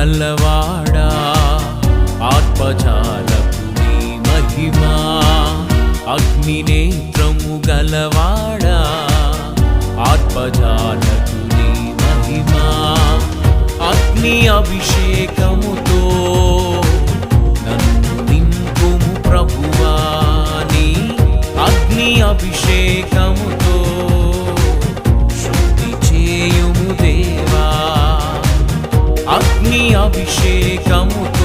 చల్లవాడా ఆత్మజాలకు నీ మహిమా అగ్ని నేత్రము గలవాడా? ఆత్మజాలకు నీ మహిమా అగ్ని అభిషేకముతో అగ్ని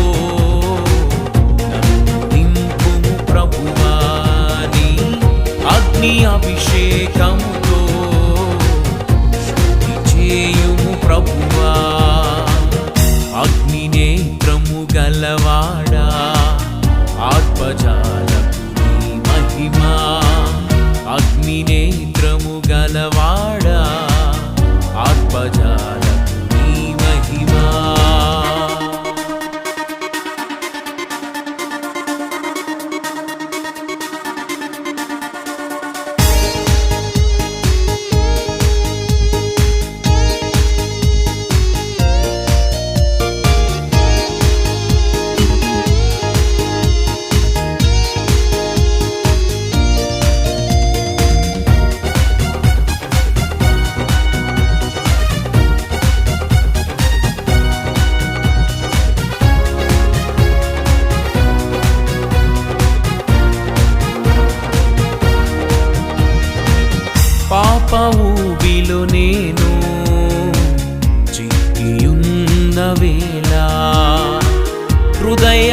హృదయ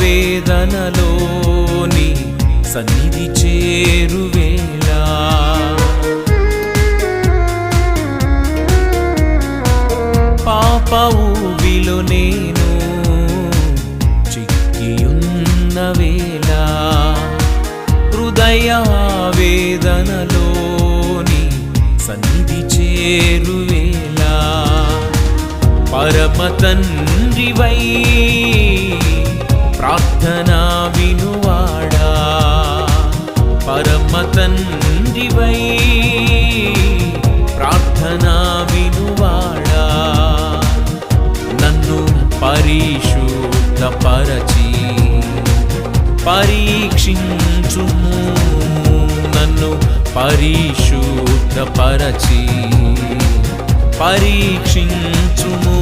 వేదనలోని సన్నిధి చేరువేళ పాపవు ఊబిలో నేను చిక్కియున్న వేళ. హృదయ వేదనలోని సన్నిధి చేరువేళ పరమ తండ్రివై రక్షించుము. నన్ను పరిశుద్ధపరచి పరీక్షించుము.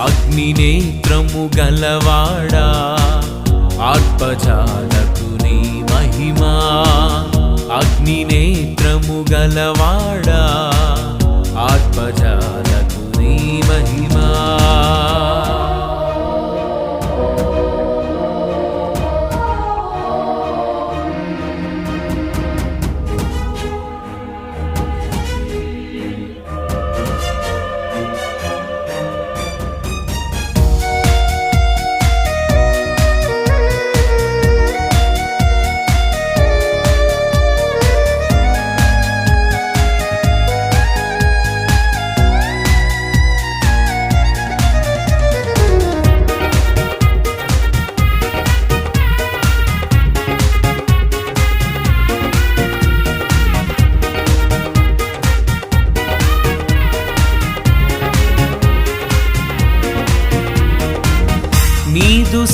అగ్ని నేత్రము గలవాడా ఆత్మజాలకు నీ మహిమా.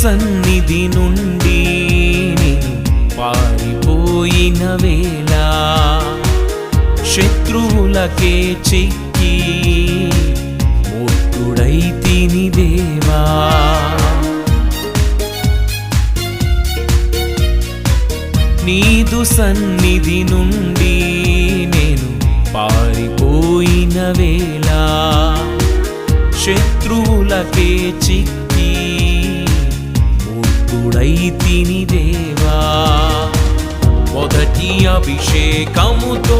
సన్నిధి నుండి పారిపోయిన వేళ శత్రువులకే చిక్కి మూర్ఖుడై తిని దేవా. నీదు సన్నిధి నుండి నేను పారిపోయిన వేళ శత్రువులకే చిక్కి మూర్ఖుడై తిని దేవా మొదటి అభిషేకముతో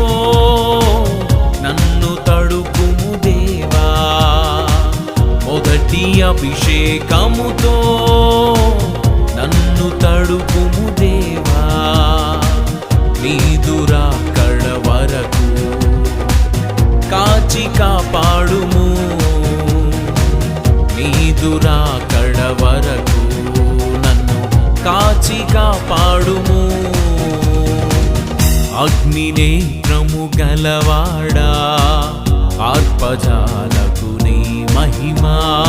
నన్ను తడుపుము దేవా? మొదటి అభిషేకముతో నన్ను తడుపుము దేవా? నీదురా కళ్ళ వరకు కాచి కాపాడుము. నీదురా కళ్ళ వరకు కాచి కాపాడుము అగ్ని నేత్రము గలవాడా. ఆత్మజాలకు నీ మహిమా.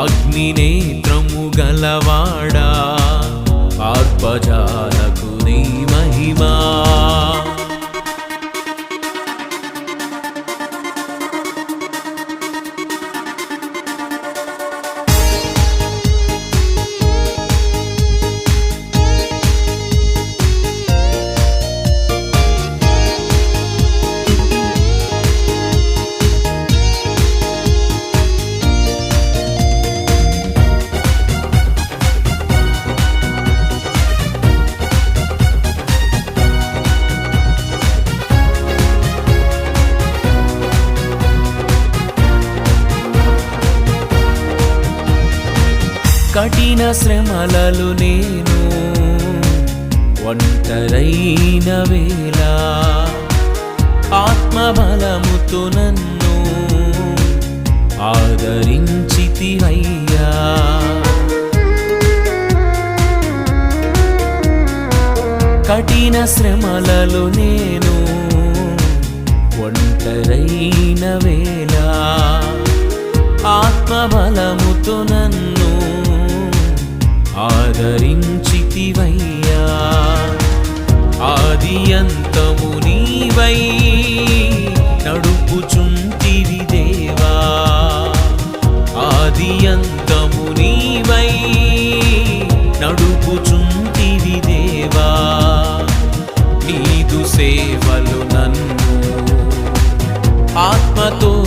అగ్నినేత్రము గలవాడా. ఆర్పజాలకు పడిన శ్రమలలు నేను ఒంటరైన వేళ ఆత్మబలముతో నన్ను ఆదరించితివయ్యా. కఠిన శ్రమలలో నేను ఒంటరైన వేళ ఆత్మబలముతో నన్ను ఆదరించితివయ్యా. ఆది అంతము నీవై నడుపుచుంటివి దేవా. ఆది అంతము నీవై నడుపుచుంటివి దేవా. నీదు సేవలు నన్ను ఆత్మతో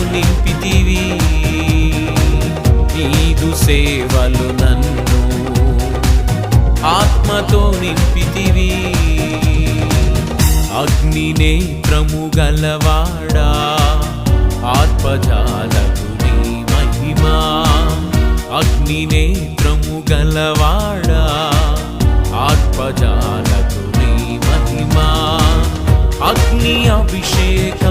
నింపితివి. అగ్నినే ప్రముగలవాడా ఆత్మజాలకు నీ మహిమా. అగ్నినే ప్రముగలవాడా ఆత్మజాలకు నీ మహిమా. అగ్ని అభిషేక